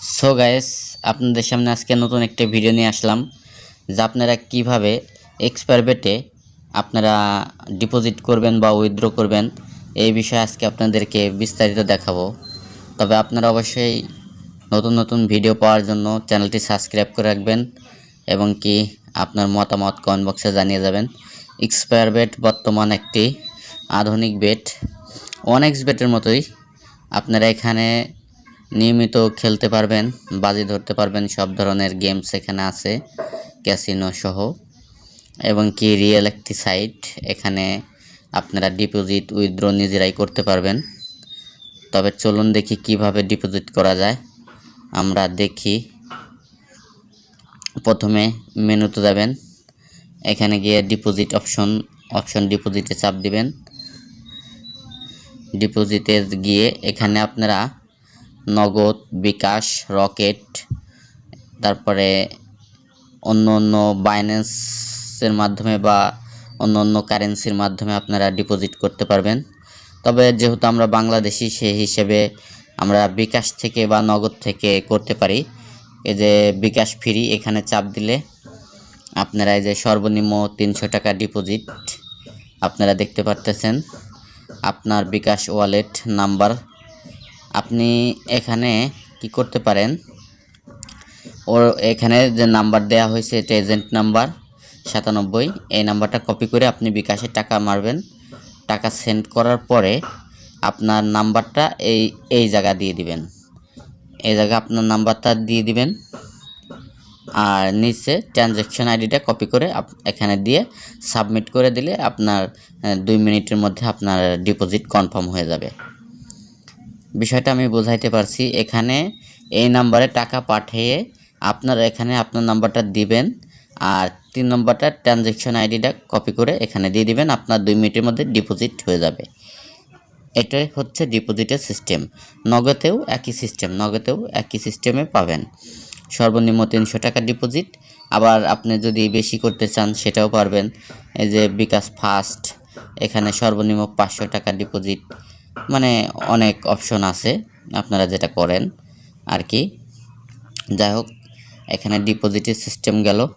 So guys আপনাদের সামনে আজকে নতুন একটা ভিডিও নিয়ে আসলাম, যে আপনারা কীভাবে এক্সপায়ার বেটে আপনারা ডিপোজিট করবেন বা উইথড্র করবেন, এই বিষয়ে আজকে আপনাদেরকে বিস্তারিত দেখাবো। তবে আপনারা অবশ্যই নতুন নতুন ভিডিও পাওয়ার জন্য চ্যানেলটি সাবস্ক্রাইব করে রাখবেন এবং কি আপনার মতামত কমেন্ট বক্সে জানিয়ে যাবেন। এক্সপায়ার বেট বর্তমান একটি আধুনিক বেট ওয়ান এক্স বেটের মতোই আপনারা এখানে নিয়মিত খেলতে পারবেন, বাজি ধরতে পারবেন, সব ধরনের গেমস এখানে আছে ক্যাসিনো সহ। এবং কি রিয়েল একটি সাইট এখানে আপনারা ডিপোজিট উইথড্র নিজেরাই করতে পারবেন। তবে চলুন দেখি কীভাবে ডিপোজিট করা যায়। আমরা দেখি। প্রথমে মেনুতে যাবেন। এখানে গিয়ে ডিপোজিট অপশন অপশন ডিপোজিটে চাপ দিবেন। ডিপোজিটে গিয়ে এখানে আপনারা নগদ, বিকাশ, রকেট, তারপরে অন্য অন্য বাইন্যান্সের মাধ্যমে বা অন্য অন্য কারেন্সির মাধ্যমে আপনারা ডিপোজিট করতে পারবেন। তবে যেহেতু আমরা বাংলাদেশি, সেই হিসেবে আমরা বিকাশ থেকে বা নগদ থেকে করতে পারি। এই যে বিকাশ ফ্রি এখানে চাপ দিলে আপনারা এই যে সর্বনিম্ন তিনশো টাকা ডিপোজিট আপনারা দেখতে পারতেছেন। আপনার বিকাশ ওয়ালেট নাম্বার আপনি এখানে কি করতে পারেন? ওর এখানে যে নাম্বার দেওয়া হয়েছে, এটা এজেন্ট নাম্বার সাতানব্বই, এই নাম্বারটা কপি করে আপনি বিকাশে টাকা মারবেন। টাকা সেন্ড করার পরে আপনার নাম্বারটা এই এই জায়গা দিয়ে দিবেন। এই জায়গা আপনার নাম্বারটা দিয়ে দিবেন। আর নিচে ট্রানজ্যাকশন আইডিটা কপি করে এখানে দিয়ে সাবমিট করে দিলে আপনার দুই মিনিটের মধ্যে আপনার ডিপোজিট কনফার্ম হয়ে যাবে। বিষয়টা আমি বোঝাইতে পারছি। এখানে এই নাম্বারে টাকা পাঠিয়ে আপনার এখানে আপনার নাম্বারটা দিবেন আর তিন নম্বরটা ট্রানজ্যাকশন আইডিটা কপি করে এখানে দিয়ে দিবেন। আপনার দুই মিনিটের মধ্যে ডিপোজিট হয়ে যাবে। এটাই হচ্ছে ডিপোজিটের সিস্টেম। নগদেও একই সিস্টেম, নগদেও একই সিস্টেমে পাবেন। সর্বনিম্ন তিনশো টাকা ডিপোজিট। আবার আপনি যদি বেশি করতে চান সেটাও পারবেন। এই যে বিকাশ ফাস্ট, এখানে সর্বনিম্ন পাঁচশো টাকা ডিপোজিট। মানে অনেক অপশন আছে, আপনারা যেটা করেন আর কি। যাই হোক, এখানে ডিপোজিটের সিস্টেম গেল।